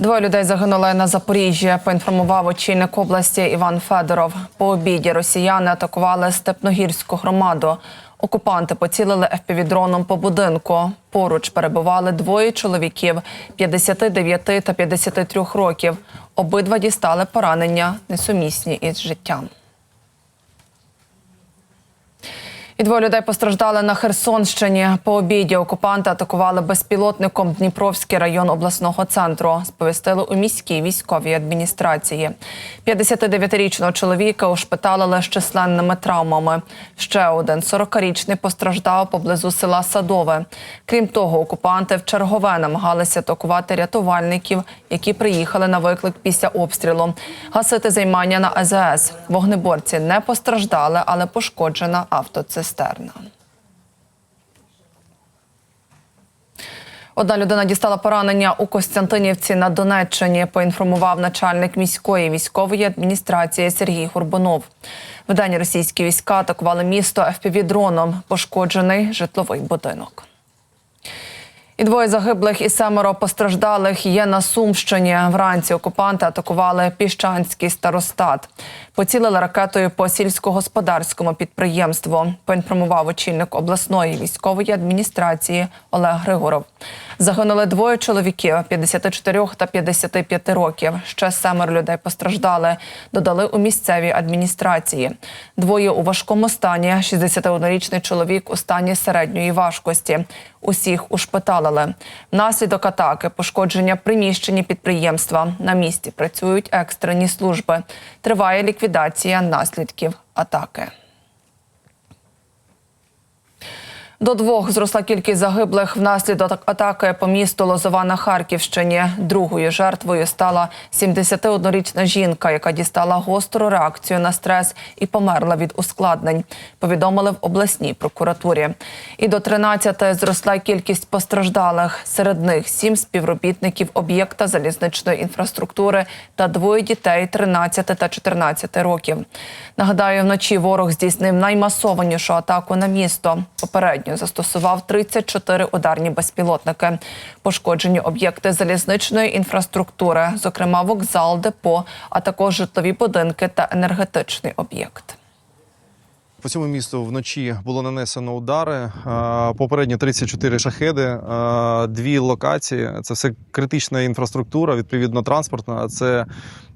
Двоє людей загинули на Запоріжжі. Поінформував очільник області Іван Федоров. По обіді росіяни атакували Степногірську громаду. Окупанти поцілили ФПВ-дроном по будинку. Поруч перебували двоє чоловіків 59 та 53 років. Обидва дістали поранення, несумісні із життям. І двоє людей постраждали на Херсонщині. По обіді окупанти атакували безпілотником Дніпровський район обласного центру. Сповістили у міській військовій адміністрації. 59-річного чоловіка ушпиталили з численними травмами. Ще один 40-річний постраждав поблизу села Садове. Крім того, окупанти в чергове намагалися атакувати рятувальників, які приїхали на виклик після обстрілу. Гасити займання на АЗС. Вогнеборці не постраждали, але пошкоджена автоцистерна. Одна людина дістала поранення у Костянтинівці на Донеччині. Поінформував начальник міської військової адміністрації Сергій Горбунов. Вдень російські війська атакували місто ФПВ-дроном. Пошкоджений житловий будинок. І двоє загиблих і семеро постраждалих є на Сумщині. Вранці окупанти атакували піщанський старостат. Поцілили ракетою по сільськогосподарському підприємству. Поінформував очільник обласної військової адміністрації Олег Григоров. Загинули двоє чоловіків 54 та 55 років. Ще семеро людей постраждали. Додали у місцевій адміністрації. Двоє у важкому стані. 61-річний чоловік у стані середньої важкості. Усіх ушпиталили. Внаслідок атаки пошкодження приміщення підприємства. На місці працюють екстрені служби. Триває ліквідація наслідків атаки. До двох зросла кількість загиблих внаслідок атаки по місту Лозова на Харківщині. Другою жертвою стала 71-річна жінка, яка дістала гостру реакцію на стрес і померла від ускладнень. Повідомили в обласній прокуратурі. І до 13 зросла кількість постраждалих. Серед них сім співробітників об'єкта залізничної інфраструктури та двоє дітей 13 та 14 років. Нагадаю, вночі ворог здійснив наймасованішу атаку на місто. Попередньо застосував 34 ударні безпілотники. Пошкоджені об'єкти залізничної інфраструктури, зокрема вокзал, депо, а також житлові будинки та енергетичний об'єкт. По цьому місту вночі було нанесено удари. Е, Попередньо 34 шахеди, е, дві локації. Це все критична інфраструктура, відповідно транспортна. Це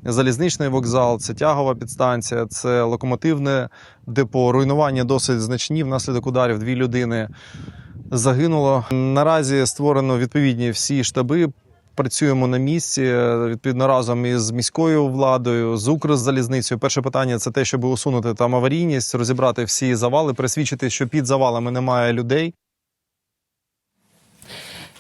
залізничний вокзал, це тягова підстанція, це локомотивне депо. Руйнування досить значні. Внаслідок ударів дві людини загинуло. Наразі створено відповідні всі штаби. Працюємо на місці відповідно разом із міською владою, з Укрзалізницею. Перше питання це те, щоб усунути там аварійність, розібрати всі завали, присвідчити, що під завалами немає людей.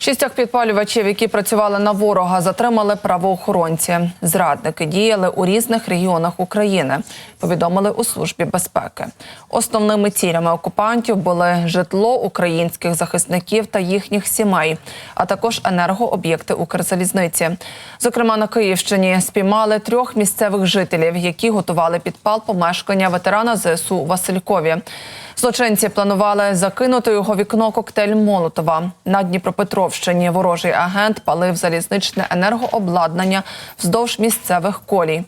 Шістьох підпалювачів, які працювали на ворога, затримали правоохоронці. Зрадники діяли у різних регіонах України. Повідомили у службі безпеки. Основними цілями окупантів були житло українських захисників та їхніх сімей, а також енергооб'єкти Укрзалізниці. Зокрема, на Київщині спіймали трьох місцевих жителів, які готували підпал помешкання ветерана ЗСУ Василькові. Злочинці планували закинути його вікно коктейль Молотова. На Дніпропетровщині ворожий агент палив залізничне енергообладнання вздовж місцевих колій.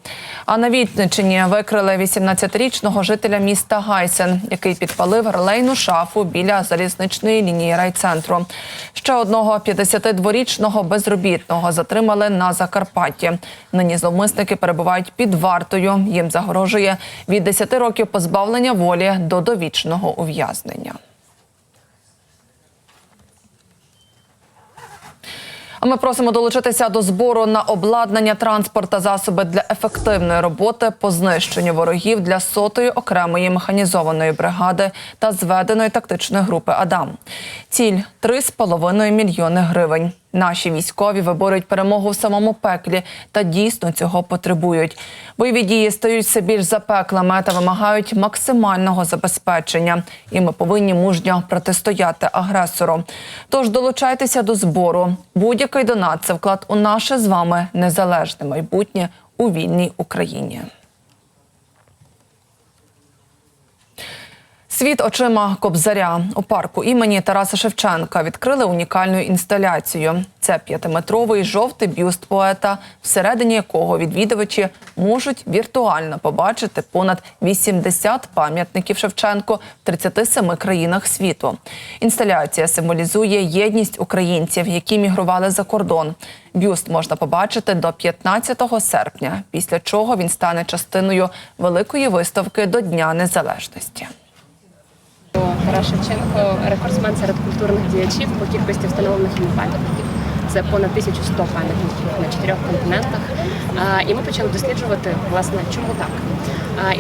А на Вітничині викрили 18-річного жителя міста Гайсен, який підпалив релейну шафу біля залізничної лінії райцентру. Ще одного 52-річного безробітного затримали на Закарпатті. Нині зловмисники перебувають під вартою. Їм загрожує від 10 років позбавлення волі до довічного ув'язнення. А ми просимо долучитися до збору на обладнання транспорт та засоби для ефективної роботи по знищенню ворогів для сотої окремої механізованої бригади та зведеної тактичної групи Адам. Ціль 3,5 мільйони гривень. Наші військові виборюють перемогу в самому пеклі та дійсно цього потребують. Бойові дії стають все більш запеклими та вимагають максимального забезпечення. І ми повинні мужньо протистояти агресору. Тож долучайтеся до збору. Будь-який донат це вклад у наше з вами незалежне майбутнє у вільній Україні. Світ очима Кобзаря у парку імені Тараса Шевченка відкрили унікальну інсталяцію. Це п'ятиметровий жовтий бюст поета, всередині якого відвідувачі можуть віртуально побачити понад 80 пам'ятників Шевченко в 37 країнах світу. Інсталяція символізує єдність українців, які мігрували за кордон. Бюст можна побачити до 15 серпня, після чого він стане частиною великої виставки до Дня Незалежності. Тарас Шевченко рекордсмен серед культурних діячів по кількості встановлених їм пам'ятників. Це понад 1100 пам'ятників на чотирьох континентах. І ми почали досліджувати, власне, чому так.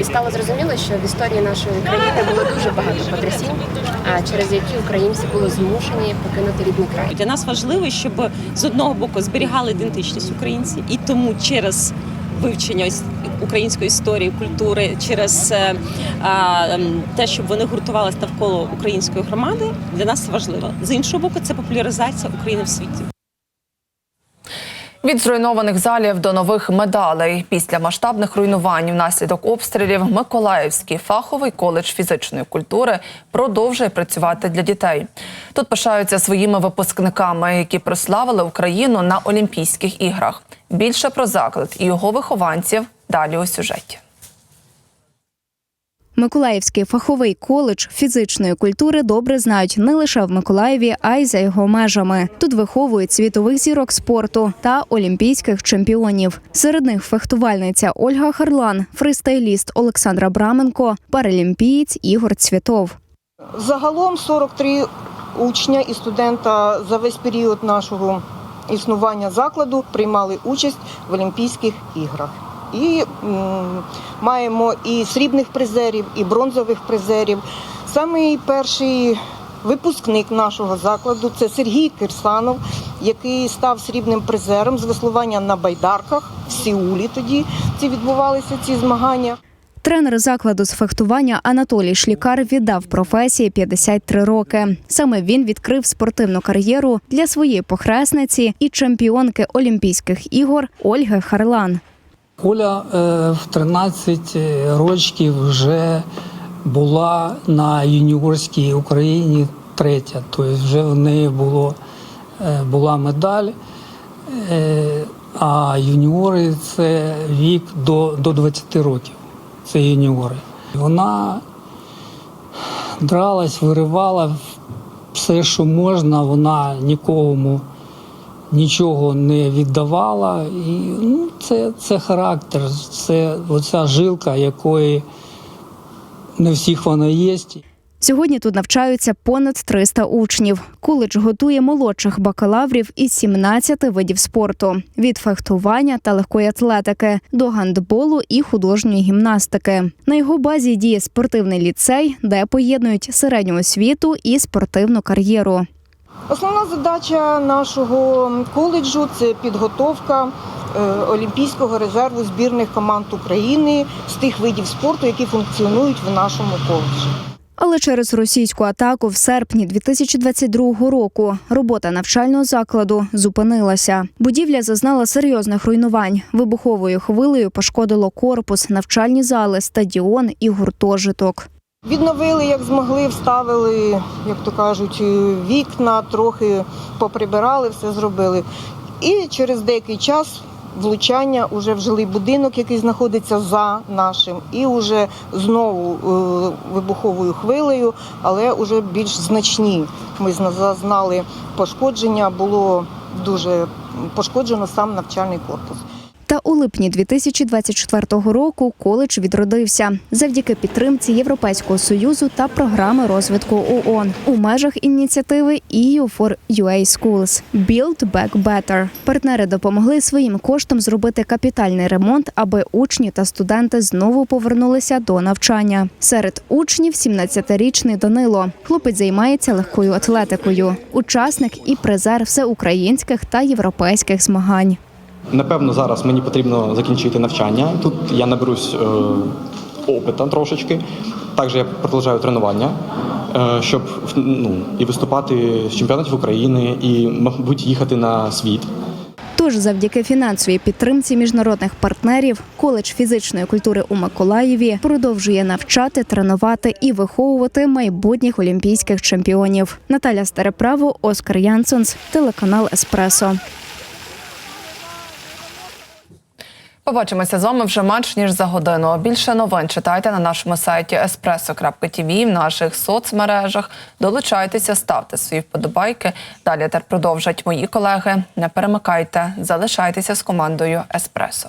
І стало зрозуміло, що в історії нашої країни було дуже багато потрясінь, через які українці були змушені покинути рідний край. Для нас важливо, щоб з одного боку зберігали ідентичність українців, і тому через вивчення ось української історії, культури, через е, ем, те, щоб вони гуртувалися навколо української громади, для нас важливо. З іншого боку, це популяризація України в світі. Від зруйнованих залів до нових медалей після масштабних руйнувань внаслідок обстрілів Миколаївський фаховий коледж фізичної культури продовжує працювати для дітей. Тут пишаються своїми випускниками, які прославили Україну на Олімпійських іграх. Більше про заклад і його вихованців далі у сюжеті. Миколаївський фаховий коледж фізичної культури добре знають не лише в Миколаєві, а й за його межами. Тут виховують світових зірок спорту та олімпійських чемпіонів. Серед них фехтувальниця Ольга Харлан, фристайліст Олександра Браменко, паралімпієць Ігор Цвітов. Загалом 43 учня і студента за весь період нашого існування закладу приймали участь в Олімпійських іграх. І м, маємо і срібних призерів, і бронзових призерів. Самий перший випускник нашого закладу це Сергій Кирсанов, який став срібним призером з веслування на байдарках в Сеулі. Тоді ці відбувалися ці змагання. Тренер закладу з фехтування Анатолій Шлікар віддав професії 53 роки. Саме він відкрив спортивну кар'єру для своєї похресниці і чемпіонки Олімпійських ігор Ольги Харлан. Оля в 13 років вже була на юніорській Україні третя, тобто вже в неї було, е, була медаль. Е, А юніори це вік до, до 20 років. Це юніори. Вона дралась, виривала все, що можна, вона нікому нічого не віддавала. І ну, це, це характер, це оця жилка, якої не всіх вона є. Сьогодні тут навчаються понад 300 учнів. Коледж готує молодших бакалаврів із 17 видів спорту: від фехтування та легкої атлетики до гандболу і художньої гімнастики. На його базі діє спортивний ліцей, де поєднують середню освіту і спортивну кар'єру. Основна задача нашого коледжу це підготовка е, Олімпійського резерву збірних команд України з тих видів спорту, які функціонують в нашому коледжі. Але через російську атаку в серпні 2022 року робота навчального закладу зупинилася. Будівля зазнала серйозних руйнувань. Вибуховою хвилею пошкодило корпус, навчальні зали, стадіон і гуртожиток. Відновили, як змогли, вставили, як то кажуть, е, вікна, трохи поприбирали, все зробили. І через деякий час влучання уже в жилий будинок, який знаходиться за нашим, і вже знову е, вибуховою хвилею, але вже більш значні. Ми зазнали пошкодження, було дуже пошкоджено сам навчальний корпус. Та у липні 2024 року коледж відродився завдяки підтримці Європейського союзу та програми розвитку ООН у межах ініціативи EU for UA Schools Build Back Better. Партнери допомогли своїм коштом зробити капітальний ремонт, аби учні та студенти знову повернулися до навчання. Серед учнів 17-річний Данило. Хлопець займається легкою атлетикою, учасник і призер всеукраїнських та європейських змагань. Напевно, зараз мені потрібно закінчити навчання. Тут я наберусь е, опита трошечки. Також я продовжую тренування, е, щоб ну, і виступати з чемпіонатів України, і, мабуть, їхати на світ. Тож завдяки фінансовій підтримці міжнародних партнерів, коледж фізичної культури у Миколаєві продовжує навчати, тренувати і виховувати майбутніх олімпійських чемпіонів. Наталя Стареправо, Оскар Янсонс, телеканал Еспресо. Побачимося з вами вже менш ніж за годину. Більше новин читайте на нашому сайті espresso.tv, в наших соцмережах. Долучайтеся, ставте свої вподобайки. Далі тепер продовжать мої колеги. Не перемикайте, залишайтеся з командою Еспресо.